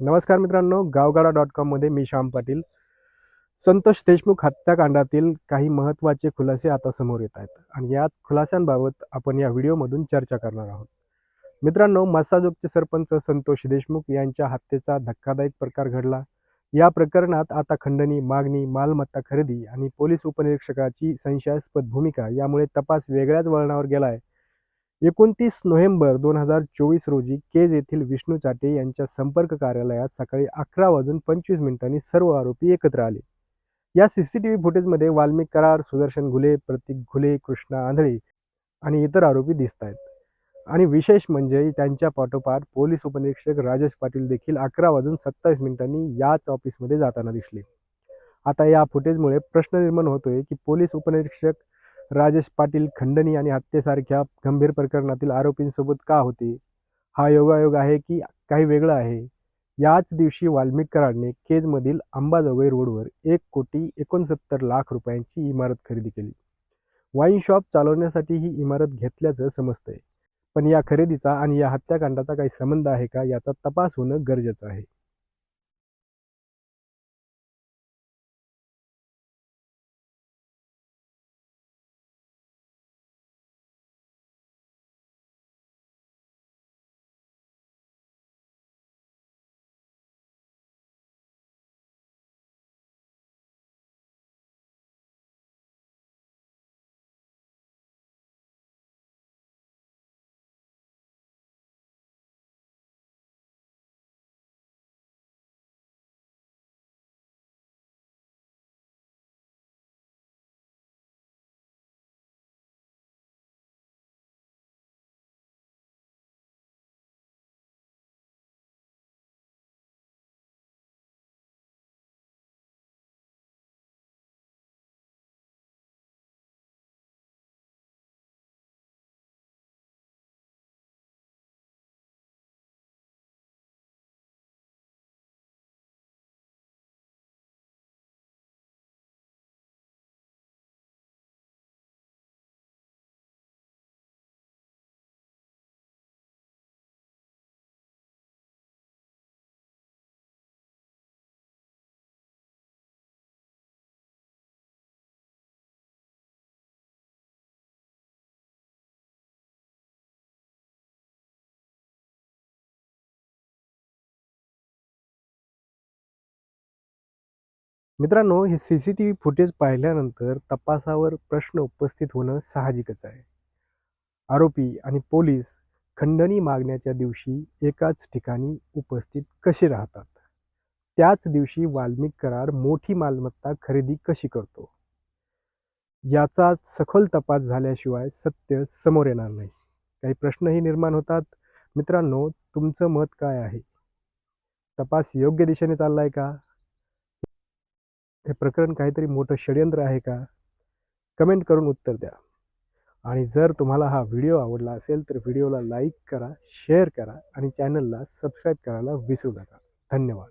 नमस्कार मित्रांनो गावगाडा डॉट कॉममध्ये मी श्याम पाटील. संतोष देशमुख हत्याकांडातील काही महत्त्वाचे खुलासे आता समोर येत आहेत आणि याच खुलास्यांबाबत आपण या व्हिडिओमधून चर्चा करणार आहोत. मित्रांनो मसाजोगचे सरपंच संतोष देशमुख यांच्या हत्येचा धक्कादायक प्रकार घडला. या प्रकरणात आता खंडणी मागणी मालमत्ता खरेदी आणि पोलीस उपनिरीक्षकाची संशयास्पद भूमिका यामुळे तपास वेगळ्याच वळणावर गेला आहे एकोणतीस नोव्हेंबर दोन हजार चोवीस रोजी केज येथील विष्णू चाटे यांच्या संपर्क कार्यालयात सकाळी अकरा वाजून पंचवीस मिनिटांनी सर्व आरोपी एकत्र आले. या सी सी टी व्ही फुटेजमध्ये वाल्मिक करार सुदर्शन घुले प्रतीक घुले कृष्णा आंधळे आणि इतर आरोपी दिसत आहेत. आणि विशेष म्हणजे त्यांच्या पाठोपाठ पोलीस उपनिरीक्षक राजेश पाटील देखील अकरा वाजून सत्तावीस मिनिटांनी याच ऑफिसमध्ये जाताना दिसले. आता या फुटेजमुळे प्रश्न निर्माण होतोय की पोलीस उपनिरीक्षक राजेश पाटील खंडणी आणि हत्येसारख्या गंभीर प्रकरणातील आरोपींसोबत का होते? हा योगायोग आहे की काही वेगळं आहे? याच दिवशी वाल्मिक कराडने केजमधील अंबाजोगाई रोडवर एक कोटी एकोणसत्तर लाख रुपयांची इमारत खरेदी केली. वाईन शॉप चालवण्यासाठी ही इमारत घेतल्याचं समजतंय. पण या खरेदीचा आणि या हत्याकांडाचा काही संबंध आहे का याचा तपास होणं गरजेचं आहे. मित्रांनो हे C C T V footage पाहिल्यानंतर तपासावर प्रश्न उपस्थित होणं साहजिकच आहे. आरोपी आणि पोलीस खंडणी मागण्याच्या दिवशी एकाच ठिकाणी उपस्थित कसे राहतात? त्याच दिवशी वाल्मिक करार मोठी मालमत्ता खरेदी कशी करतो? याचा सखोल तपास झाल्याशिवाय सत्य समोर येणार नाही. काही प्रश्नही निर्माण होतात. मित्रांनो तुमचं मत काय आहे? तपास योग्य दिशेने चाललाय का? हे प्रकरण काहीतरी मोठं षडयंत्र आहे का? कमेंट करून उत्तर द्या. आणि जर तुम्हाला हा व्हिडिओ आवडला असेल तर व्हिडिओला लाईक करा शेअर करा आणि चॅनलला सबस्क्राईब करायला विसरू नका. धन्यवाद.